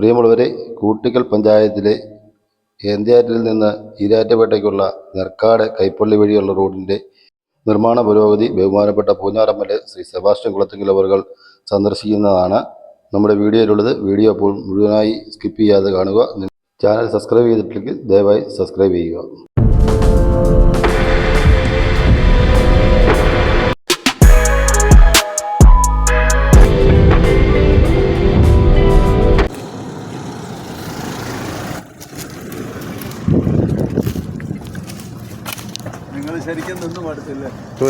പ്രിയമുള്ളവരെ കൂട്ടിക്കൽ പഞ്ചായത്തിലെ ഏന്ത്യാറ്റിൽ നിന്ന് ഈരാറ്റുപേട്ടയ്ക്കുള്ള നെർക്കാട് കൈപ്പള്ളി വഴിയുള്ള റോഡിന്റെ നിർമ്മാണ പുരോഗതി ബഹുമാനപ്പെട്ട എ ശ്രീ സെബാസ്റ്റ്യൻ കുളത്തിങ്കൽ അവർകൾ സന്ദർശിക്കുന്നതാണ് നമ്മുടെ വീഡിയോയിലുള്ളത്. വീഡിയോ അപ്പോൾ മുഴുവനായി സ്കിപ്പ് ചെയ്യാതെ കാണുക. ചാനൽ സബ്സ്ക്രൈബ് ചെയ്തിട്ടില്ലെങ്കിൽ ദയവായി സബ്സ്ക്രൈബ് ചെയ്യുക.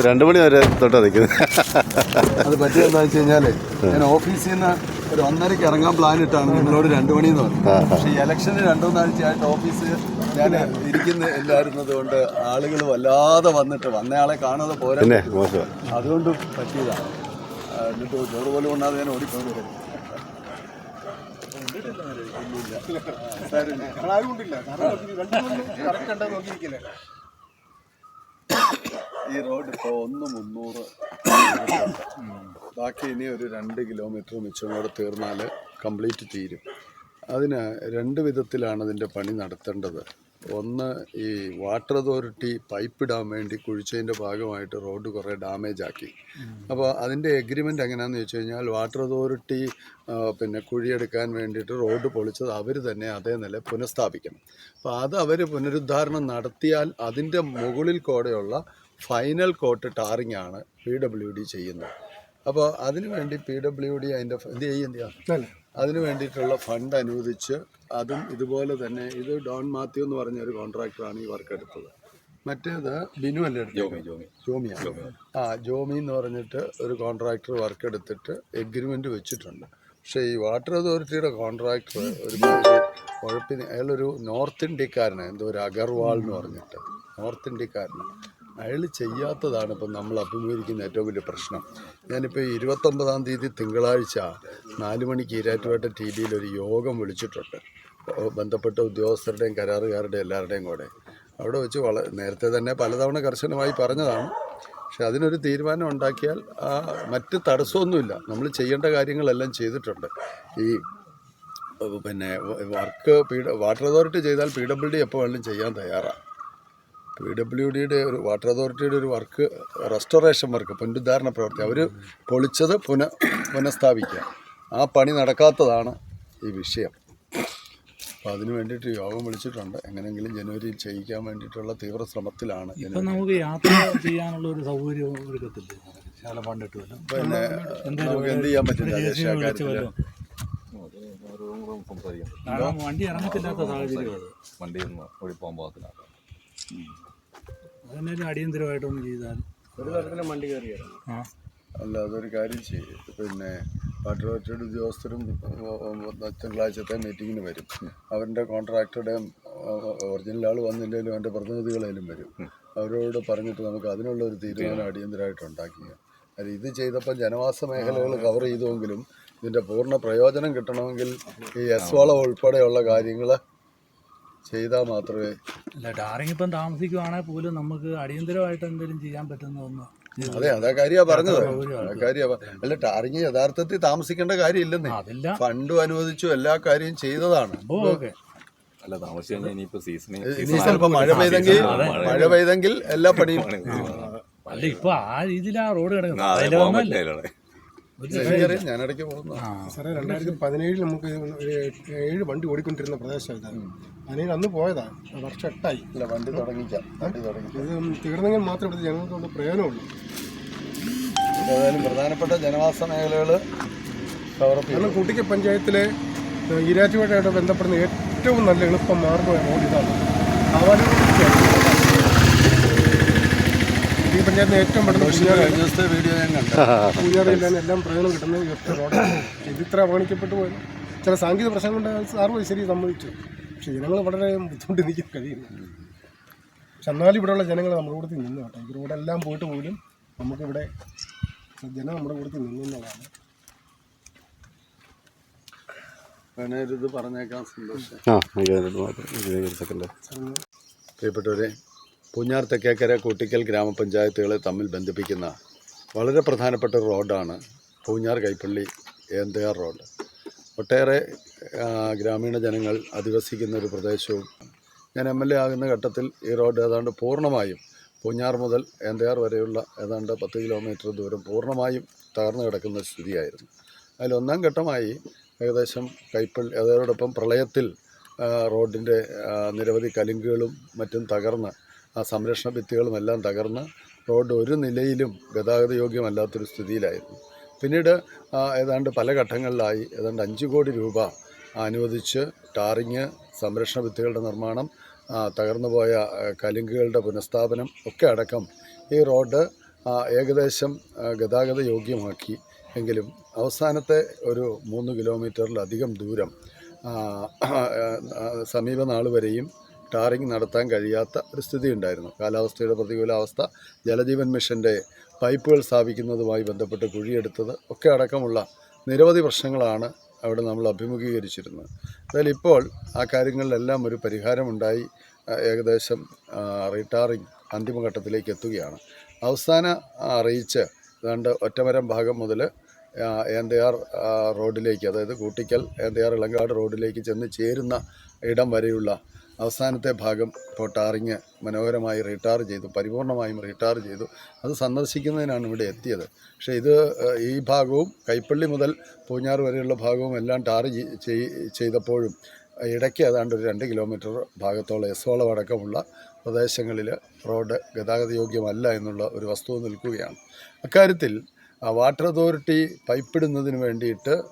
രണ്ട് മണി വരെ തൊട്ടാ നിൽക്കുന്നത്. അത് പറ്റിയെന്താ വെച്ച് കഴിഞ്ഞാൽ ഞാൻ ഓഫീസിൽ നിന്ന് ഒരു ഒന്നരക്ക് ഇറങ്ങാൻ പ്ലാൻ ഇട്ടാണ് നിങ്ങളോട് രണ്ടു മണിന്ന് പറഞ്ഞു പക്ഷെ ഈ ഇലക്ഷന് രണ്ടുമൂന്നാഴ്ചയായിട്ട് ഓഫീസ് ഞാൻ ഇരിക്കുന്ന ഇല്ലായിരുന്നത് കൊണ്ട് ആളുകൾ വല്ലാതെ വന്നിട്ട് വന്നയാളെ കാണാതെ പോരാ. അതുകൊണ്ട് പറ്റിയതാണ് എന്നിട്ട് ചോറ് പോലും കൊണ്ടാതെ ഞാൻ ഓടിക്കൊണ്ട് വരും ഈ റോഡ് ഇപ്പോൾ ഒന്ന് മുന്നൂറ് ബാക്കി ഇനി ഒരു രണ്ട് കിലോമീറ്റർ മിച്ചം കൂടെ തീർന്നാൽ കംപ്ലീറ്റ് തീരും. അതിന് രണ്ട് വിധത്തിലാണ് അതിന്റെ പണി നടത്തേണ്ടത്. ഒന്ന് ഈ വാട്ടർ അതോറിറ്റി പൈപ്പ് ഇടാൻ വേണ്ടി കുഴിച്ചതിന്റെ ഭാഗമായിട്ട് റോഡ് കുറേ ഡാമേജ് ആക്കി. അപ്പോൾ അതിന്റെ എഗ്രിമെന്റ് എങ്ങനെയാണെന്ന് വെച്ച് കഴിഞ്ഞാൽ വാട്ടർ അതോറിറ്റി പിന്നെ കുഴിയെടുക്കാൻ വേണ്ടിയിട്ട് റോഡ് പൊളിച്ചത് അവർ തന്നെ അതേ നില പുനഃസ്ഥാപിക്കണം. അപ്പോൾ അത് അവർ പുനരുദ്ധാരണം നടത്തിയാൽ അതിന്റെ മുകളിൽ കൂടെയുള്ള ഫൈനൽ കോട്ട് ടാറിംഗ് ആണ് പി ഡബ്ല്യു ഡി ചെയ്യുന്നത്. അപ്പോൾ അതിനു വേണ്ടി പി ഡബ്ല്യു ഡി അതിന്റെ എന്ത് ചെയ്യുന്ന അതിന് വേണ്ടിയിട്ടുള്ള ഫണ്ട് അനുവദിച്ച് അതും ഇതുപോലെ തന്നെ ഇത് ഡോൺ മാത്യു എന്ന് പറഞ്ഞ ഒരു കോൺട്രാക്ടറാണ് ഈ വർക്ക് എടുത്തത്. മറ്റേത് ബിനു അല്ലേ ജോമി ജോമി. ജോമിയാണ്. ആ ജോമി എന്ന് പറഞ്ഞിട്ട് ഒരു കോൺട്രാക്ടർ വർക്ക് എടുത്തിട്ട് എഗ്രിമെന്റ് വെച്ചിട്ടുണ്ട്. പക്ഷേ ഈ വാട്ടർ അതോറിറ്റിയുടെ കോൺട്രാക്ടർ ഒരു കുഴപ്പം അയാളൊരു നോർത്ത് ഇന്ത്യക്കാരനാണ് എന്തോ ഒരു അഗർവാൾ എന്ന് പറഞ്ഞിട്ട്. നോർത്ത് ഇന്ത്യക്കാരനാണ്. അയാൾ ചെയ്യാത്തതാണ് ഇപ്പം നമ്മൾ അഭിമുഖീകരിക്കുന്ന ഏറ്റവും വലിയ പ്രശ്നം. ഞാനിപ്പോൾ ഇരുപത്തൊമ്പതാം തീയതി തിങ്കളാഴ്ച നാല് മണിക്ക് ഈരാറ്റുപേട്ട ടി വിയിൽ ഒരു യോഗം വിളിച്ചിട്ടുണ്ട്. ബന്ധപ്പെട്ട ഉദ്യോഗസ്ഥരുടെയും കരാറുകാരുടെയും എല്ലാവരുടെയും കൂടെ. അവിടെ വെച്ച് വള നേരത്തെ തന്നെ പലതവണ കർശനമായി പറഞ്ഞതാണ്. പക്ഷെ അതിനൊരു തീരുമാനം ഉണ്ടാക്കിയാൽ ആ മറ്റ് തടസ്സമൊന്നുമില്ല. നമ്മൾ ചെയ്യേണ്ട കാര്യങ്ങളെല്ലാം ചെയ്തിട്ടുണ്ട്. ഈ പിന്നെ വർക്ക് പി വാട്ടർ അതോറിറ്റി ചെയ്താൽ പി ഡബ്ല്യു ഡി എപ്പോൾ വേണമെങ്കിലും ചെയ്യാൻ തയ്യാറാണ് പി ഡബ്ല്യു ഡിയുടെ ഒരു വാട്ടർ അതോറിറ്റിയുടെ ഒരു വർക്ക് റെസ്റ്റോറേഷൻ വർക്ക് പുനരുദ്ധാരണ പ്രവൃത്തി അവർ പൊളിച്ചത് പുന പുനഃസ്ഥാപിക്കുക. ആ പണി നടക്കാത്തതാണ് ഈ വിഷയം. അപ്പോൾ അതിന് വേണ്ടിയിട്ട് യോഗം വിളിച്ചിട്ടുണ്ട്. എങ്ങനെയെങ്കിലും ജനുവരിയിൽ ചെയ്യിക്കാൻ വേണ്ടിയിട്ടുള്ള തീവ്ര ശ്രമത്തിലാണ് ഇപ്പം നമുക്ക് യാത്ര ചെയ്യാനുള്ള ഒരു സൗകര്യം ഒരുക്കത്തില്ലേ? പിന്നെ നമുക്ക് എന്ത് ചെയ്യാൻ പറ്റില്ല കാര്യത്തിൽ വണ്ടി ഇറങ്ങത്തില്ലാത്ത സാഹചര്യം വണ്ടി ഒന്ന് ഓടി പോകത്തില്ല. പാകത്തിലാണ് അതന്നെ ഒരു അടിയന്തരമായിട്ടൊന്ന് ചെയ്താൽ ഒരു തരത്തിലും വണ്ടി കയറിയാണ് ആ. അല്ല അതൊരു കാര്യം ചെയ്യും. പിന്നെ വാട്ടർ അതോറിറ്റിയുടെ ഉദ്യോഗസ്ഥരും തിങ്കളാഴ്ചത്തെ മീറ്റിങ്ങിന് വരും. അവരുടെ കോൺട്രാക്ടറുടെയും ഒറിജിനൽ ആൾ വന്നില്ലെങ്കിലും അവന്റെ പ്രതിനിധികളേലും വരും. അവരോട് പറഞ്ഞിട്ട് നമുക്ക് അതിനുള്ള ഒരു തീരുമാനം അടിയന്തരമായിട്ട് ഉണ്ടാക്കുക അല്ല ഇത് ചെയ്തപ്പോൾ ജനവാസ മേഖലകൾ കവർ ചെയ്തുവെങ്കിലും ഇതിന്റെ പൂർണ പ്രയോജനം കിട്ടണമെങ്കിൽ ഈ എസ് വളം ഉൾപ്പെടെയുള്ള കാര്യങ്ങൾ ചെയ്താൽ മാത്രമേ അല്ല ടാറിങ് ഇപ്പം താമസിക്കുവാണെങ്കിൽ പോലും നമുക്ക് അടിയന്തരമായിട്ട് എന്തെങ്കിലും ചെയ്യാൻ പറ്റുന്ന ഒന്ന് അതെ അതാ കാര്യമാണ് പറഞ്ഞത്. കാര്യമാണ് അല്ല ടാറിങ് യഥാർത്ഥത്തിൽ താമസിക്കേണ്ട കാര്യമില്ലെന്നേ. അതില്ല. ഫണ്ടും അനുവദിച്ചു എല്ലാ കാര്യവും ചെയ്തതാണ്. അല്ല താമസിച്ച് ചിലപ്പോൾ മഴ പെയ്തെങ്കിൽ മഴ പെയ്തെങ്കിൽ എല്ലാ പണിയും അല്ല ഇപ്പൊ ആ രീതിയിൽ ആ റോഡ് കിടക്കുന്നത്. അതെ ഇടയ്ക്ക് പോകുന്നു. സാറേ രണ്ടായിരത്തി പതിനേഴിൽ നമുക്ക് ഏഴ് വണ്ടി ഓടിക്കൊണ്ടിരുന്ന പ്രദേശം ഇതാണ് അതിന് അന്ന് പോയതാ. വർഷം എട്ടായി. ഇല്ല വണ്ടി തുടങ്ങിക്കാം വണ്ടി തുടങ്ങി ഇത് തീർന്നെങ്കിൽ മാത്രമേ ഇവിടുത്തെ ജനങ്ങൾക്ക് കൊണ്ട് പ്രയോജനമുള്ളൂ. ഏതായാലും പ്രധാനപ്പെട്ട ജനവാസ മേഖലകൾ കാരണം കുട്ടിക്ക പഞ്ചായത്തിലെ ഈരാറ്റുപേട്ടയായിട്ട് ബന്ധപ്പെടുന്ന ഏറ്റവും നല്ല എളുപ്പം മാർഗമാണ് റോഡ് ഇതാണ് ഈ പഞ്ചായത്തിന് ഏറ്റവും പെട്ടെന്ന് ദിവസത്തെ വീഡിയോ ഞാൻ കണ്ടു. പൂഞ്ഞാറ് ജില്ലാൻ എല്ലാം പ്രയോജനം കിട്ടുന്ന ഈ ഒറ്റ റോഡ് ഇത് ഇത്ര അവഗണിക്കപ്പെട്ടു പോയത് ചില സാങ്കേതിക പ്രശ്നം കൊണ്ട് സാറ് ശരി സമ്മതിച്ചു. പക്ഷേ ജനങ്ങൾ വളരെ ബുദ്ധിമുട്ട് നിൽക്കാൻ കഴിയുന്നു. പക്ഷെ എന്നാലും ഇവിടെയുള്ള ജനങ്ങൾ നമ്മുടെ കൂടത്തിൽ നിന്ന് കേട്ടോ. ഈ റോഡെല്ലാം പോയിട്ട് പോലും നമുക്കിവിടെ ജനം നമ്മുടെ കൂടത്തിൽ നിന്നു എന്നുള്ളതാണ്. പറഞ്ഞേക്കാൻ സന്തോഷം. ആ സെക്കൻഡ് പ്രിയപ്പെട്ടവരെ പൂഞ്ഞാർ തെക്കേക്കര കൂട്ടിക്കൽ ഗ്രാമപഞ്ചായത്തുകളെ തമ്മിൽ ബന്ധിപ്പിക്കുന്ന വളരെ പ്രധാനപ്പെട്ട റോഡാണ് പൂഞ്ഞാർ കൈപ്പള്ളി ഏന്തയാർ റോഡ്. ഒട്ടേറെ ഗ്രാമീണ ജനങ്ങൾ അധിവസിക്കുന്ന ഒരു പ്രദേശവും ഞാൻ എം എൽ എ ആകുന്ന ഘട്ടത്തിൽ ഈ റോഡ് ഏതാണ്ട് പൂർണമായും പൂഞ്ഞാർ മുതൽ ഏന്തയാർ വരെയുള്ള ഏതാണ്ട് പത്ത് കിലോമീറ്റർ ദൂരം പൂർണമായും തകർന്നു കിടക്കുന്ന സ്ഥിതിയായിരുന്നു. അതിൽ ഒന്നാം ഘട്ടമായി ഏകദേശം കൈപ്പള്ളി അതോടൊപ്പം പ്രളയത്തിൽ റോഡിന്റെ നിരവധി കലുങ്കുകളും മറ്റും തകർന്ന് ആ സംരക്ഷണ ഭിത്തികളും എല്ലാം തകർന്ന് റോഡ് ഒരു നിലയിലും ഗതാഗത യോഗ്യമല്ലാത്തൊരു സ്ഥിതിയിലായിരുന്നു. പിന്നീട് ഏതാണ്ട് പല ഘട്ടങ്ങളിലായി ഏതാണ്ട് അഞ്ച് കോടി രൂപ അനുവദിച്ച് ടാറിങ് സംരക്ഷണ ഭിത്തികളുടെ നിർമ്മാണം തകർന്നു തകർന്നുപോയ കലുങ്കുകളുടെ പുനഃസ്ഥാപനം ഒക്കെ അടക്കം ഈ റോഡ് ഏകദേശം ഗതാഗത യോഗ്യമാക്കി എങ്കിലും അവസാനത്തെ ഒരു മൂന്ന് കിലോമീറ്ററിലധികം ദൂരം സമീപ നാൾ വരെയും ടാറിങ് നടത്താൻ കഴിയാത്ത ഒരു സ്ഥിതി ഉണ്ടായിരുന്നു കാലാവസ്ഥയുടെ പ്രതികൂലാവസ്ഥ ജലജീവൻ മിഷന്റെ പൈപ്പുകൾ സ്ഥാപിക്കുന്നതുമായി ബന്ധപ്പെട്ട് കുഴിയെടുത്തത് ഒക്കെ അടക്കമുള്ള നിരവധി പ്രശ്നങ്ങളാണ് അവിടെ നമ്മൾ അഭിമുഖീകരിച്ചിരുന്നത്. എന്തായാലും ഇപ്പോൾ ആ കാര്യങ്ങളിലെല്ലാം ഒരു പരിഹാരമുണ്ടായി. ഏകദേശം റീടാറിങ് അന്തിമഘട്ടത്തിലേക്ക് എത്തുകയാണ്. അവസാന അറിയിച്ച് ഏതാണ്ട് ഒറ്റമരം ഭാഗം മുതൽ ഏന്തയാർ റോഡിലേക്ക് അതായത് കൂട്ടിക്കൽ ഏന്തയാർ ഇളങ്കാട് റോഡിലേക്ക് ചെന്ന് ചേരുന്ന ഇടം വരെയുള്ള അവസാനത്തെ ഭാഗം ഇപ്പോൾ മനോഹരമായി റീടാർ ചെയ്തു പരിപൂർണമായും റീടാർ ചെയ്തു. അത് സന്ദർശിക്കുന്നതിനാണ് ഇവിടെ എത്തിയത്. പക്ഷേ ഇത് ഈ ഭാഗവും കൈപ്പള്ളി മുതൽ പൂഞ്ഞാർ വരെയുള്ള ഭാഗവും എല്ലാം ടാർ ചെയ്- ചെയ്- ചെയ്തപ്പോഴും ഇടയ്ക്ക് ഏതാണ്ട് ഒരു രണ്ട് കിലോമീറ്റർ ഭാഗത്തോളം എസോളം അടക്കമുള്ള പ്രദേശങ്ങളിൽ റോഡ് ഗതാഗത യോഗ്യമല്ല എന്നുള്ള ഒരു വസ്തുത നിൽക്കുകയാണ്. അക്കാര്യത്തിൽ വാട്ടർ അതോറിറ്റി പൈപ്പിടുന്നതിന് വേണ്ടിയിട്ട്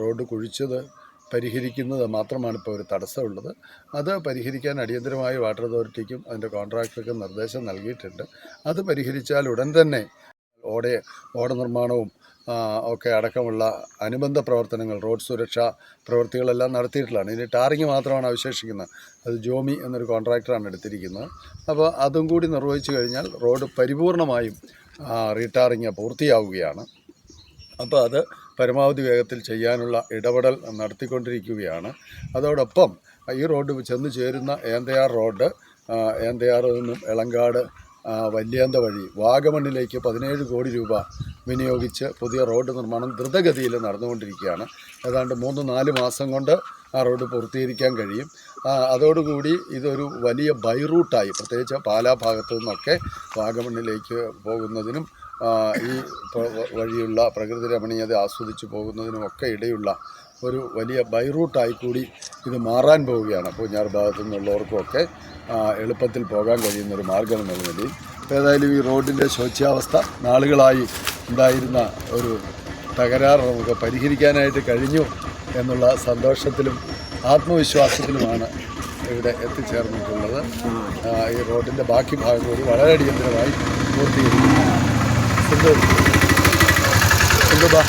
റോഡ് കുഴിച്ചത് പരിഹരിക്കുന്നത് മാത്രമാണ് ഇപ്പോൾ ഒരു തടസ്സമുള്ളത്. അത് പരിഹരിക്കാൻ അടിയന്തരമായി വാട്ടർ അതോറിറ്റിക്കും അതിന്റെ കോൺട്രാക്ടർക്കും നിർദ്ദേശം നൽകിയിട്ടുണ്ട്. അത് പരിഹരിച്ചാൽ ഉടൻ തന്നെ ഓടെ ഓട നിർമ്മാണവും ഒക്കെ അടക്കമുള്ള അനുബന്ധ പ്രവർത്തനങ്ങൾ റോഡ് സുരക്ഷാ പ്രവൃത്തികളെല്ലാം നടത്തിയിട്ടുള്ളതാണ്. ഇനി ടാറിങ് മാത്രമാണ് അവശേഷിക്കുന്നത്. അത് ജോമി എന്നൊരു കോൺട്രാക്ടറാണ് എടുത്തിരിക്കുന്നത്. അപ്പോൾ അതും കൂടി നിർവഹിച്ചു കഴിഞ്ഞാൽ റോഡ് പരിപൂർണമായും റീടാറിങ് പൂർത്തിയാവുകയാണ്. അപ്പോൾ അത് പരമാവധി വേഗത്തിൽ ചെയ്യാനുള്ള ഇടപെടൽ നടത്തിക്കൊണ്ടിരിക്കുകയാണ്. അതോടൊപ്പം ഈ റോഡ് ചെന്ന് ചേരുന്ന ഏന്തയാർ റോഡ് ഏന്തയാറിൽ നിന്നും എളങ്കാട് വല്യാന്ത വഴി വാഗമണ്ണിലേക്ക് പതിനേഴ് കോടി രൂപ വിനിയോഗിച്ച് പുതിയ റോഡ് നിർമ്മാണം ദ്രുതഗതിയിൽ നടന്നുകൊണ്ടിരിക്കുകയാണ്. ഏതാണ്ട് മൂന്ന് നാല് മാസം കൊണ്ട് ആ റോഡ് പൂർത്തീകരിക്കാൻ കഴിയും. അതോടുകൂടി ഇതൊരു വലിയ ബൈറൂട്ടായി പ്രത്യേകിച്ച് പാലാ ഭാഗത്തു നിന്നൊക്കെ വാഗമണ്ണിലേക്ക് പോകുന്നതിനും ഈ വഴിയുള്ള പ്രകൃതി രമണീയത ആസ്വദിച്ച് പോകുന്നതിനുമൊക്കെ ഇടയുള്ള ഒരു വലിയ ബൈറൂട്ടായി കൂടി ഇത് മാറാൻ പോവുകയാണ്. പൂഞ്ഞാർ ഭാഗത്തു നിന്നുള്ളവർക്കുമൊക്കെ എളുപ്പത്തിൽ പോകാൻ കഴിയുന്ന ഒരു മാർഗം എന്നുള്ള നിലയിൽ ഏതായാലും ഈ റോഡിന്റെ ശോച്യാവസ്ഥ നാളുകളായി ഉണ്ടായിരുന്ന ഒരു തകരാറ് നമുക്ക് പരിഹരിക്കാനായിട്ട് കഴിഞ്ഞു എന്നുള്ള സന്തോഷത്തിലും ആത്മവിശ്വാസത്തിലുമാണ് ഇവിടെ എത്തിച്ചേർന്നിട്ടുള്ളത്. ഈ റോഡിന്റെ ബാക്കി ഭാഗം കൂടി വളരെ അടിയന്തരമായി പൂർത്തീകരിക്കുന്നു. സിന്ധു. സിന്ധു ബാ.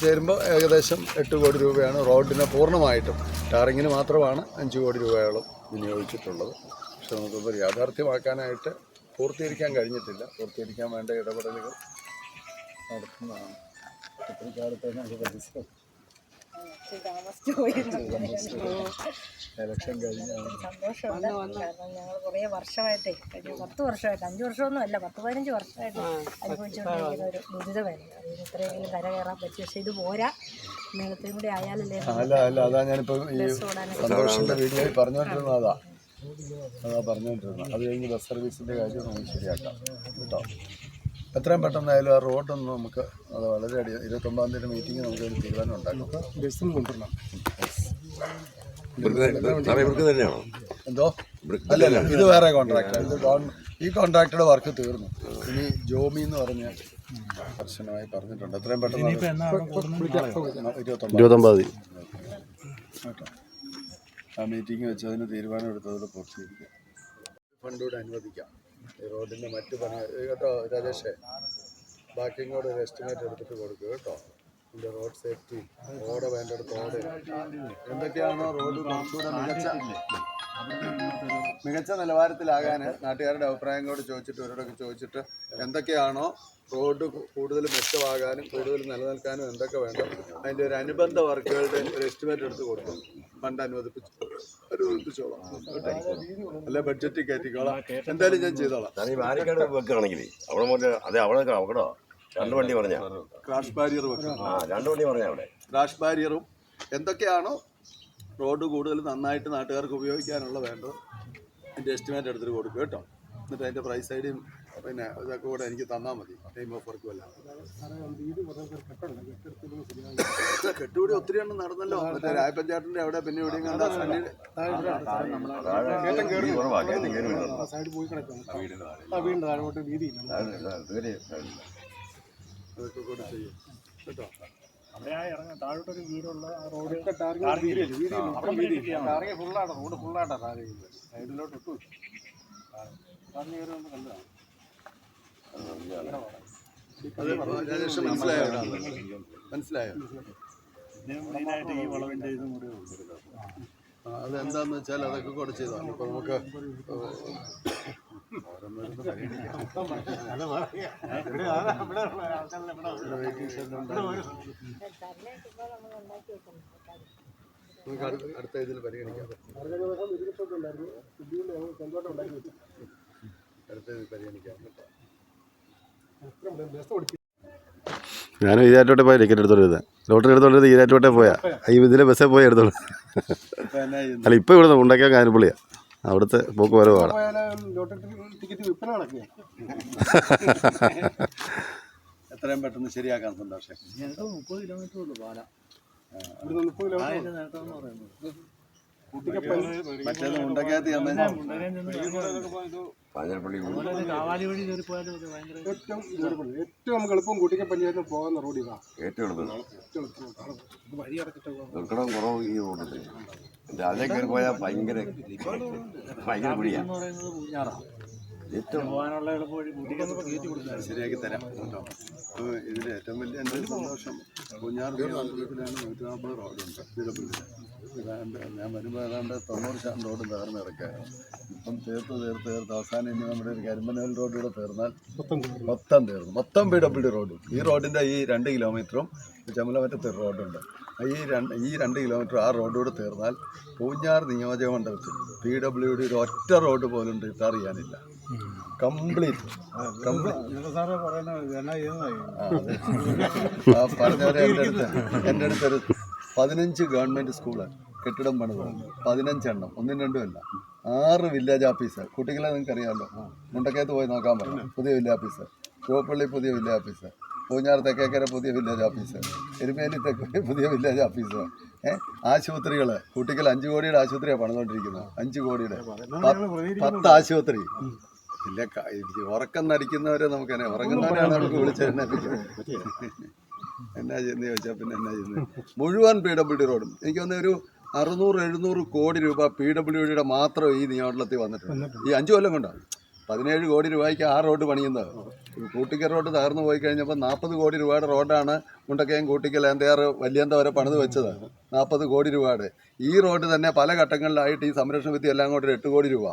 ചേരുമ്പോൾ ഏകദേശം എട്ട് കോടി രൂപയാണ് റോഡിന് പൂർണമായിട്ടും. ടാറിങ്ങിന് മാത്രമാണ് അഞ്ച് കോടി രൂപയോളം വിനിയോഗിച്ചിട്ടുള്ളത്. പക്ഷെ നമുക്കൊന്ന് യാഥാർത്ഥ്യമാക്കാനായിട്ട് പൂർത്തീകരിക്കാൻ കഴിഞ്ഞിട്ടില്ല. പൂർത്തീകരിക്കാൻ വേണ്ട ഇടപെടലുകൾ നടത്തുന്നതാണ്. ഇത്രയും കാലത്തേക്ക് നമുക്ക് പരിസരം ഇലക്ഷൻ കഴിഞ്ഞാണ് സന്തോഷമുണ്ട്. കാരണം ഞങ്ങൾ കുറേ വർഷമായിട്ടേ കഴിഞ്ഞ പത്ത് വർഷമായിട്ട് അഞ്ച് വർഷമൊന്നും അല്ല പത്ത് പതിനഞ്ച് വർഷമായിട്ട് അനുഭവിച്ചുകൊണ്ടിരിക്കുന്ന ഒരു ദുരിതമായിരുന്നു അതിന് ഇത്രയെങ്കിലും കരകയറാൻ പറ്റി. പക്ഷെ ഇത് പോരാ. നീളത്തിനും കൂടി ആയാലല്ലേ അല്ല അല്ല അതാ ഞാനിപ്പോൾ ഈ പറഞ്ഞുകൊണ്ടിരുന്നത് അതാ. അതാ പറഞ്ഞുകൊണ്ടിരുന്നത്. അത് കഴിഞ്ഞ് ബസ് സർവീസിന്റെ കാര്യം നമുക്ക് ശരിയാക്കാം. കേട്ടോ? എത്രയും പെട്ടെന്നായാലും ആ റോഡൊന്ന് നമുക്ക് അത് വളരെ അടി ഇരുപത്തൊമ്പതാം തീയതി മീറ്റിംഗ് നമുക്ക് ഒരു തീരുമാനം ഉണ്ടാക്കാം. കൊണ്ടുവരണം. തന്നെയാണോ? എന്തോ? അല്ല ഇത് വേറെ കോൺട്രാക്ട് ഇത് ഈ കോൺട്രാക്ടറുടെ വർക്ക് തീർന്നു. ഇനി ജോമി എന്ന് പറഞ്ഞ കർശനമായി പറഞ്ഞിട്ടുണ്ട്. എത്രയും പെട്ടെന്ന് ഇരുപത്തൊമ്പത് ആ മീറ്റിംഗ് വെച്ച് അതിന് തീരുമാനം എടുത്തതിൽ പൂർത്തീകരിക്കാം. ഫണ്ടൂടെ അനുവദിക്കാം. ഈ റോഡിന്റെ മറ്റു പണി കേട്ടോ രാജേഷേ ബാക്കിയും കൂടെ ഒരു എസ്റ്റിമേറ്റ് എടുത്തിട്ട് കൊടുക്കുക കേട്ടോ. ഇതിന്റെ റോഡ് സേഫ്റ്റി റോഡ് വേണ്ടടുത്ത് റോഡ് എന്തൊക്കെയാണോ റോഡ് കുറച്ചുകൂടെ മികച്ച മികച്ച നിലവാരത്തിലാകാൻ നാട്ടുകാരുടെ അഭിപ്രായം കൂടെ ചോദിച്ചിട്ട് ഇവരോടൊക്കെ ചോദിച്ചിട്ട് എന്തൊക്കെയാണോ റോഡ് കൂടുതൽ മെച്ചമാകാനും കൂടുതൽ നിലനിൽക്കാനും എന്തൊക്കെ വേണം അതിന്റെ ഒരു അനുബന്ധ വർക്കുകളുടെ ഒരു എസ്റ്റിമേറ്റ് എടുത്ത് കൊടുക്കും. ഫണ്ട് അനുവദിപ്പിച്ചു അനുവദിപ്പിച്ചോളാം അല്ല ബഡ്ജറ്റ് കയറ്റിക്കോളാം. എന്തായാലും ഞാൻ ചെയ്തോളാം. വെക്കുകയാണെങ്കിൽ അവിടെ അതെ അവിടെ അവിടെ രണ്ട് വണ്ടി പറഞ്ഞ. ക്രാഷ് ബാരിയർ വെക്കണം രണ്ട് വണ്ടി പറഞ്ഞ അവിടെ. ക്രാഷ് ബാരിയറും എന്തൊക്കെയാണോ റോഡ് കൂടുതൽ നന്നായിട്ട് നാട്ടുകാർക്ക് ഉപയോഗിക്കാനുള്ള വേണ്ടത് അതിന്റെ എസ്റ്റിമേറ്റ് എടുത്തിട്ട് കൊടുക്കും കേട്ടോ. എന്നിട്ട് അതിന്റെ പ്രൈസ് ഐഡിയും പിന്നെ ഇതൊക്കെ കൂടെ എനിക്ക് തന്നാൽ മതി. ടൈം ഓഫ് വർക്കും എല്ലാം കെട്ടുകൂടി ഒത്തിരി എണ്ണം നടന്നല്ലോ. മറ്റേ രായപ്പഞ്ചാട്ടിന്റെ അവിടെ പിന്നെ ഇവിടെ കണ്ട വീതി കുറവാ കയറ്റി കയറി വരുന്നുണ്ട്. ആ ആ താഴോട്ടൊരു വീടുള്ള റോഡ് ഫുള്ളാണ് ഫുള്ളായിട്ടാണ് സൈഡിലോട്ട് ഇട്ടു ടാറിങ് കയറി ഒന്ന് കണ്ടതാണ് മനസ്സിലായോ? മനസ്സിലായോ? മെയിനായിട്ട് ഈ വളവിന്റെ ഇതും കൂടെ ആ, അതെന്താന്ന് വെച്ചാൽ അതൊക്കെ കൂടെ ചെയ്താണ് ഇപ്പൊ നമുക്ക് ഓരോന്നോരോന്ന് പരിഗണിക്കാം. ഇവിടെ waiting shed ഉണ്ടായിരുന്നു. നമുക്ക് അടുത്ത ഇതിൽ പരിഗണിക്കാം അടുത്ത ഇതിൽ പരിഗണിക്കാം ഞാൻ ഈരാറ്റോട്ടെ ടിക്കറ്റ് എടുത്തോളൂ ലോട്ടറി എടുത്തോളൂ ഈരാറ്റോട്ടെ പോയാ. ഈ ഇതിലെ ബസ്സേ പോയി എടുത്തോളൂ ഇപ്പൊ? അല്ല ഇപ്പോൾ ഇവിടെ ഉണ്ടാക്കിയാൽ കാനപ്പള്ളിയാണ് അവിടുത്തെ പോക്ക് വരവാണ് പോയാലും ലോട്ടറി ടിക്കറ്റ് വിൽപ്പന നടക്കുകയാണ് എത്രയും പെട്ടെന്ന് ശരിയാക്കാൻ സന്തോഷം. മുപ്പത് കിലോമീറ്റർ ഉള്ളൂ പാല. മുപ്പത് കിലോമീറ്റർ മറ്റേത് മുണ്ടക്കകത്ത് ഇത്. ഏറ്റവും ഏറ്റവും നമുക്ക് എളുപ്പം കൂട്ടിക്ക പോകുന്ന റോഡ് ഇതാ. ഏറ്റവും എളുപ്പം. ദുർഘടം കുറവ് ഈ റോഡിൽ അതിലെ കയറി പോയാൽ ഭയങ്കര ഭയങ്കര പിടിയാ എന്ന് പറയുന്നത് പൂഞ്ഞാറാണ് ഏറ്റവും പോകാനുള്ള എളുപ്പ വഴി കൊടുക്കുന്നത് ശരിയാക്കി തരാം. കേട്ടോ. അപ്പോൾ ഇതിൽ ഏറ്റവും വലിയ എന്റെ സന്തോഷം കുഞ്ഞാറ് നൂറ്റി നാൽപ്പത് റോഡുണ്ട്. വിധപ്പില്ല ഏതാണ്ട് ഞാൻ വരുമ്പോൾ ഏതാണ്ട് തൊണ്ണൂറ് ശതമാനം റോഡ് തകർന്ന് കിടക്കുകയാണ്. ഇപ്പം തീർത്ത് തീർത്ത് തീർത്ത് അവസാനം ഇനി നമ്മുടെ ഒരു കരിമ്പനൽ റോഡ് കൂടെ തീർന്നാൽ മൊത്തം തീർന്നു. മൊത്തം പി ഡബ്ല്യു റോഡും. ഈ റോഡിന്റെ ഈ രണ്ട് കിലോമീറ്ററും ചമ്മലമറ്റത്ത് റോഡുണ്ട്. ഈ രണ്ട് ഈ രണ്ട് കിലോമീറ്റർ ആ റോഡ് കൂടെ തീർന്നാൽ പൂഞ്ഞാർ നിയോജക മണ്ഡലത്തിൽ പി ഡബ്ല്യു ഡി ഒരു ഒറ്റ റോഡ് പോലും റിട്ടയർ ചെയ്യാനില്ല കംപ്ലീറ്റ് കംപ്ലീറ്റ് ആ പറഞ്ഞവരെ എന്റെ അടുത്ത് എന്റെ അടുത്തൊരു പതിനഞ്ച് ഗവൺമെന്റ് സ്കൂൾ കെട്ടിടം പണിതാണ് പതിനഞ്ചെണ്ണം. ഒന്നും രണ്ടും അല്ല. ആറ് വില്ലേജ് ഓഫീസ് കുട്ടികളെ നിങ്ങൾക്ക് അറിയാമല്ലോ മുണ്ടക്കയത്ത് പോയി നോക്കാൻ പറഞ്ഞു പുതിയ വില്ലേജ് ഓഫീസ് ചുവപ്പള്ളി പുതിയ വില്ലേജ് ഓഫീസ് പൂഞ്ഞാർ തെക്കേക്കര പുതിയ വില്ലേജ് ഓഫീസ് എരുമേലി തെക്ക് പുതിയ വില്ലേജ് ഓഫീസ് ഏഹ് ആശുപത്രികൾ കുട്ടികൾ അഞ്ച് കോടിയുടെ ആശുപത്രിയാണ് പണിതുകൊണ്ടിരിക്കുന്നത് അഞ്ച് കോടിയുടെ. പത്ത് ആശുപത്രി. ഇല്ല ഉറക്കം നടിക്കുന്നവരെ നമുക്ക് തന്നെ ഉറങ്ങുന്നവരെയാണ് നമുക്ക് വിളിച്ച് എണ്ണപ്പിക്കുന്നത് എന്നാ ചെയ്യുന്നത് ചോദിച്ചാൽ പിന്നെ എന്നാ ചെയ്യുന്നത് മുഴുവൻ പി ഡബ്ല്യു ഡി റോഡും എനിക്ക് തോന്നുന്ന ഒരു അറുന്നൂറ് എഴുന്നൂറ് കോടി രൂപ പി ഡബ്ല്യു ഡിയുടെ മാത്രം ഈ നിയമത്തിൽ വന്നിട്ടുണ്ട്. ഈ അഞ്ച് കൊല്ലം കൊണ്ടാണ് പതിനേഴ് കോടി രൂപയ്ക്ക് ആ റോഡ് പണിയുന്നത്. കൂട്ടിക്കൽ റോഡ് തകർന്നു പോയി കഴിഞ്ഞപ്പോൾ നാൽപ്പത് കോടി രൂപയുടെ റോഡാണ് മുണ്ടക്കയം കൂട്ടിക്കൽ എന്തയാറ് വലിയന്ത വരെ പണിത് വെച്ചത്. നാൽപ്പത് കോടി രൂപയുടെ. ഈ റോഡ് തന്നെ പല ഘട്ടങ്ങളിലായിട്ട് ഈ സംരക്ഷണ വിദ്യ എല്ലാം കൂടെ എട്ട് കോടി രൂപ.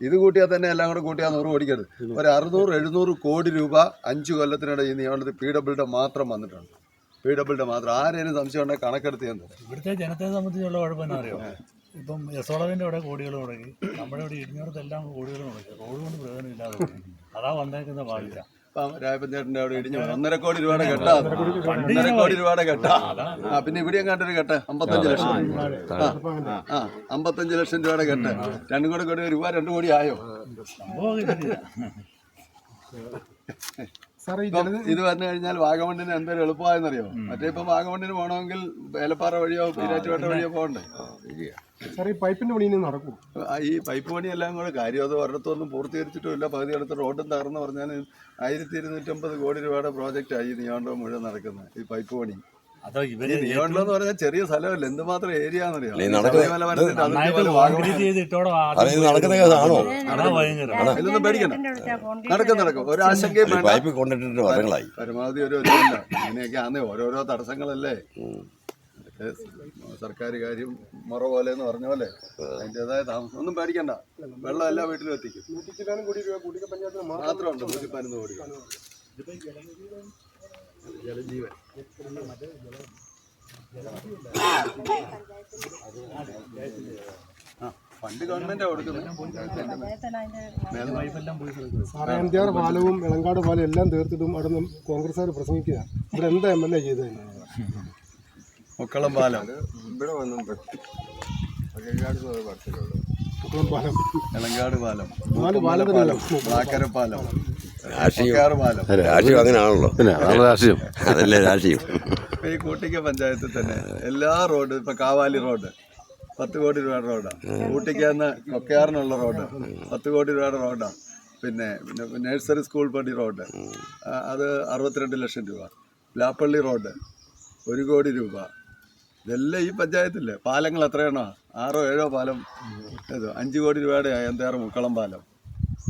ഇത് കൂട്ടിയാൽ തന്നെ എല്ലാം കൂടെ കൂട്ടിയാൽ നൂറ് കോടിക്കരുത് ഒരു അറുന്നൂറ് എഴുന്നൂറ് കോടി രൂപ അഞ്ച് കൊല്ലത്തിനിടെ ഈ നിയമനത്തിൽ പി ഡബ്ല്യുടെ മാത്രം വന്നിട്ടുണ്ട്. പി ഡബ്ല്യുടെ മാത്രം. ആരെങ്കിലും സംശയം ഉണ്ടെങ്കിൽ കണക്കെടുത്ത് ഞാൻ ഇവിടുത്തെ ജനത്തെ സംബന്ധിച്ചുള്ള കുഴപ്പം അറിയാം? ഇപ്പം യസോളവിന്റെ അവിടെ കോടികൾ തുടങ്ങി നമ്മുടെ ഇവിടെ ഇടിഞ്ഞിടത്തെല്ലാം കോടികൾ തുടങ്ങി റോഡ് കൊണ്ട് പ്രയോജനം ഇല്ലാതെ അതാ വന്നേക്കുന്ന ബാധ്യത. രായപ്പഞ്ചേട്ടന്റെ അവിടെ ഇടിഞ്ഞു. ഒന്നര കോടി രൂപയുടെ കെട്ടാ. ഒന്നര കോടി രൂപയുടെ കെട്ടാ ആ പിന്നെ ഇവിടെ കണ്ടൊരു കെട്ട് അമ്പത്തഞ്ച് ലക്ഷം. ആ അമ്പത്തഞ്ച് ലക്ഷം രൂപയുടെ കെട്ട് രണ്ടും കൂടെ കൂടി രൂപ രണ്ടു കോടി ആയോ? ഇത് വന്നു കഴിഞ്ഞാൽ വാഗമണ്ണിന് എന്തൊരു എളുപ്പമായെന്നറിയോ? മറ്റേ ഇപ്പം വാഗമണ്ണിന് പോകണമെങ്കിൽ വേലപ്പാറ വഴിയോ പീരാറ്റുപേട്ട വഴിയോ പോകണ്ടേ? സാർ ഈ പൈപ്പിന്റെ പണി നടക്കും. ഈ പൈപ്പ് പണി എല്ലാം കൂടെ കാര്യം അത് ഒരിടത്തൊന്നും പൂർത്തീകരിച്ചിട്ടുമില്ല പകുതി അടുത്ത് റോഡും തകർന്ന് പറഞ്ഞാൽ ആയിരത്തി ഇരുന്നൂറ്റമ്പത് കോടി രൂപയുടെ പ്രോജക്റ്റായി ഈ നിയോണ്ടോ മുഴുവൻ നടക്കുന്നത് ഈ പൈപ്പ് പണി. അതോ ഈ ഇവർ നിയോണ്ടോ പറഞ്ഞാൽ ചെറിയ സ്ഥലമല്ല? എന്തുമാത്രം ഏരിയ എന്നറിയോ നടക്കും. നടക്കും. ഒരാശങ്കയും വേണ്ട. പൈപ്പ് കൊണ്ടിട്ടിട്ട് വർഷങ്ങളായി പരമാവധി ഒരു ഒരില്ല ഇങ്ങനെയൊക്കെ ആന്നേ ഓരോരോ തടസ്സങ്ങളല്ലേ? സർക്കാർ കാര്യം മുറ പോലെ എന്ന് പറഞ്ഞ പോലെ. അതിന്റെതായ താമസം. ഒന്നും പേടിക്കണ്ട. വെള്ളം എല്ലാ വീട്ടിലും എത്തിക്കും. മാത്രമുണ്ട് നൂറ്റി പതിനൊന്ന് കോടി ജലജീവൻ. ഫണ്ട് ഗവൺമെന്റാ കൊടുക്കുന്നത് പാലവും എളങ്കാട് പാലം എല്ലാം തീർത്തിട്ടും അവിടെ നിന്ന് കോൺഗ്രസ്സുകാർ പ്രസംഗിക്കുക. ഇവിടെ എന്താ എം എൽ എ ചെയ്തത്? മുക്കളം പാലം. ഇവിടെ വന്നും മുക്കളം പാലം ഇളങ്കാട് പാലം. നാല് പാലം പാലം. പാലം. രാഷ്ട്രീയം. രാഷ്ട്രീയം അങ്ങനെയാണല്ലോ. പിന്നെ അതാണ് രാഷ്ട്രീയം. അതല്ലേ രാഷ്ട്രീയം. ഈ കൂട്ടിക്ക പഞ്ചായത്തിൽ തന്നെ എല്ലാ റോഡ് ഇപ്പൊ കാവാലി റോഡ് പത്ത് കോടി രൂപയുടെ റോഡാണ് കൂട്ടിക്കാന്ന് കൊക്കയാറിനുള്ള റോഡ് പത്ത് കോടി രൂപയുടെ റോഡാണ് പിന്നെ പിന്നെ നഴ്സറി സ്കൂൾ പടി റോഡ് അത് അറുപത്തിരണ്ട് ലക്ഷം രൂപ. ലാപ്പള്ളി റോഡ് ഒരു കോടി രൂപ. ഇതെല്ലാം ഈ പഞ്ചായത്തില്ലേ? പാലങ്ങൾ എത്രയാണോ? ആറോ ഏഴോ പാലം അഞ്ച് കോടി രൂപയുടെ എന്തേറെ മുക്കളം പാലം.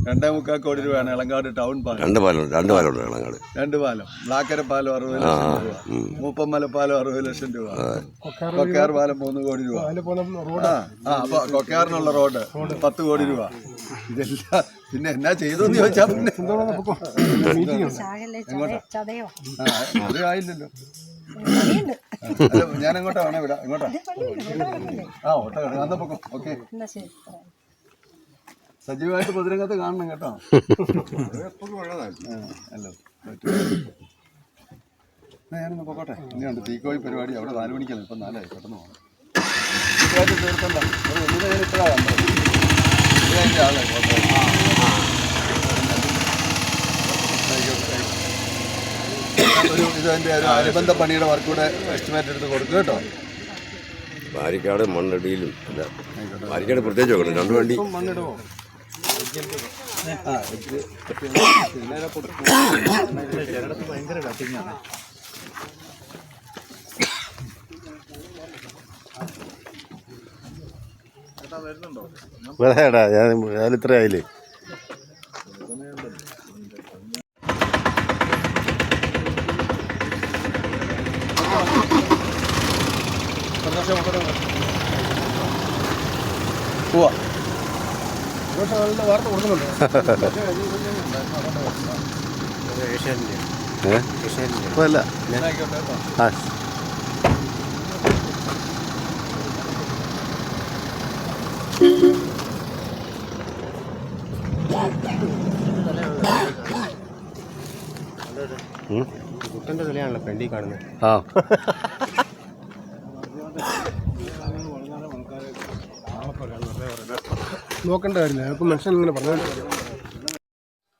രണ്ടേ മുക്കാൽ കോടി രൂപയാണ് ഇളങ്കാട് ടൗൺ പാലം. രണ്ട് പാലം രണ്ട് പാലം ഉണ്ട് ഇളങ്ങാട് രണ്ട് പാലം. ബ്ലാക്കര പാലം അറുപത് ലക്ഷം രൂപ. മൂപ്പമ്മല പാലം അറുപത് ലക്ഷം രൂപ. കൊക്കാർ കൊക്കാർ പാലം മൂന്ന് കോടി രൂപ. ആ ആ അപ്പൊ കൊക്കയാറിനുള്ള റോഡ് പത്ത് കോടി രൂപ. ഇതെല്ലാം പിന്നെ എന്നാ ചെയ്തെന്ന് ചോദിച്ചാ പിന്നെ. അത് ആയില്ലല്ലോ. അല്ല ഞാൻ എങ്ങോട്ടാ വേണേ വിടാം എങ്ങോട്ടാ? ആ ഓട്ടോ അന്ന പൊക്കോ ഓക്കെ. സജീവമായിട്ട് പൊതുരംഗത്ത് കാണണം കേട്ടോ. അല്ലോ? ഞാനൊന്ന് പോക്കോട്ടെ. ഇനിയുണ്ട് തീക്കോഴി പരിപാടി. അവിടെ നാല് മണിക്കല്ല ഇപ്പം നാലായി. പെട്ടെന്ന് പോകണം തീർക്കണ്ട. ഒരു ഒന്നിനെ ഞാൻ ഇത്ര കണ്ടത് ഇത് അതിന്റെ ആളായി ഫോട്ടോ ഒരു ഇത് അതിന്റെ ഒരു അനുബന്ധ പണിയുടെ വർക്കൂടെ എസ്റ്റിമേറ്റ് എടുത്ത് കൊടുക്കും കേട്ടോ. പാരിക്കാട് മണ്ണടിയിലും അല്ല പാരിക്കാട് പ്രത്യേകിച്ച് നോക്കണം രണ്ട് വണ്ടി. മണ്ണിടുമോ ആ ഞാൻ ഞാൻ ഇത്ര ആയില്ലേ വാർത്ത കൊടുക്കുന്നുണ്ട്. ഏ? അല്ല ആയിക്കോട്ടെ കേട്ടോ ആ കുട്ടന്റെ തലയാണല്ലോ ഫ്രണ്ടിൽ കാണുന്നത്. ആ. നോക്കേണ്ട കാര്യമില്ല. അപ്പം മനുഷ്യൻ ഇങ്ങനെ പറഞ്ഞു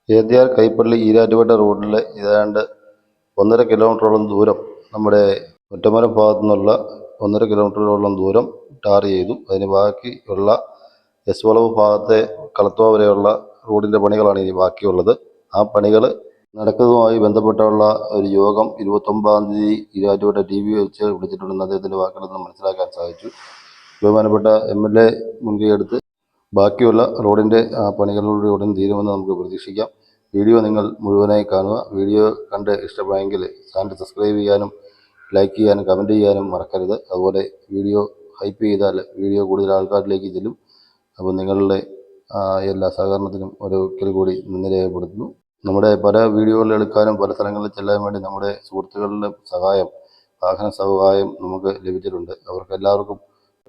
ഏന്ത്യാർ കൈപ്പള്ളി ഈരാറ്റുപേട്ട റോഡിൽ ഏതാണ്ട് ഒന്നര കിലോമീറ്ററോളം ദൂരം നമ്മുടെ ഒറ്റമരം ഭാഗത്തു നിന്നുള്ള ഒന്നര കിലോമീറ്ററോളം ദൂരം ടാർ ചെയ്തു. അതിന് ബാക്കിയുള്ള എസ് വളവ് ഭാഗത്തെ കളത്തുവ വരെയുള്ള റോഡിന്റെ പണികളാണ് ഇനി ബാക്കിയുള്ളത്. ആ പണികൾ നടക്കുന്നതുമായി ബന്ധപ്പെട്ടുള്ള ഒരു യോഗം ഇരുപത്തൊമ്പതാം തീയതി ഈരാറ്റുപേട്ട ടി വി വെച്ച് വിളിച്ചിട്ടുണ്ടെന്ന് അദ്ദേഹത്തിന്റെ വാക്കുകളിൽ മനസ്സിലാക്കാൻ സാധിച്ചു. ബഹുമാനപ്പെട്ട എം എൽ എ മുൻകൈയെടുത്ത് ബാക്കിയുള്ള റോഡിന്റെ ആ പണികളിലൂടെ ഉടൻ തീരുമെന്ന് നമുക്ക് പ്രതീക്ഷിക്കാം. വീഡിയോ നിങ്ങൾ മുഴുവനായി കാണുക. വീഡിയോ കണ്ട് ഇഷ്ടമായെങ്കിൽ ചാനൽ സബ്സ്ക്രൈബ് ചെയ്യാനും ലൈക്ക് ചെയ്യാനും കമന്റ് ചെയ്യാനും മറക്കരുത്. അതുപോലെ വീഡിയോ ഹൈപ്പ് ചെയ്താൽ വീഡിയോ കൂടുതൽ ആൾക്കാരിലേക്ക് ചെല്ലും. അപ്പോൾ നിങ്ങളുടെ എല്ലാ സഹകരണത്തിനും ഒരിക്കൽ കൂടി നന്ദി രേഖപ്പെടുത്തുന്നു. നമ്മുടെ പല വീഡിയോകൾ എടുക്കാനും പല സ്ഥലങ്ങളിൽ ചെല്ലാൻ വേണ്ടി നമ്മുടെ സുഹൃത്തുക്കളുടെ സഹായം വാഹന സഹായം നമുക്ക് ലഭിച്ചിട്ടുണ്ട്. അവർക്ക് എല്ലാവർക്കും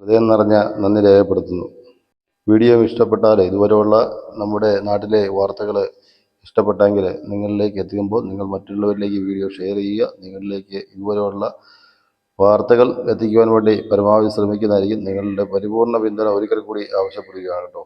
ഹൃദയം നിറഞ്ഞ നന്ദി രേഖപ്പെടുത്തുന്നു. വീഡിയോ ഇഷ്ടപ്പെട്ടാൽ ഇതുവരെയുള്ള നമ്മുടെ നാട്ടിലെ വാർത്തകൾ ഇഷ്ടപ്പെട്ടെങ്കിൽ നിങ്ങളിലേക്ക് എത്തിക്കുമ്പോൾ നിങ്ങൾ മറ്റുള്ളവരിലേക്ക് വീഡിയോ ഷെയർ ചെയ്യുക. നിങ്ങളിലേക്ക് ഇതുവരെയുള്ള വാർത്തകൾ എത്തിക്കുവാൻ വേണ്ടി പരമാവധി ശ്രമിക്കുന്നതായിരിക്കും നിങ്ങളുടെ പരിപൂർണ പിന്തുണ. ഒരിക്കൽ കൂടി ആവശ്യപ്പെടുകയാണ് കേട്ടോ.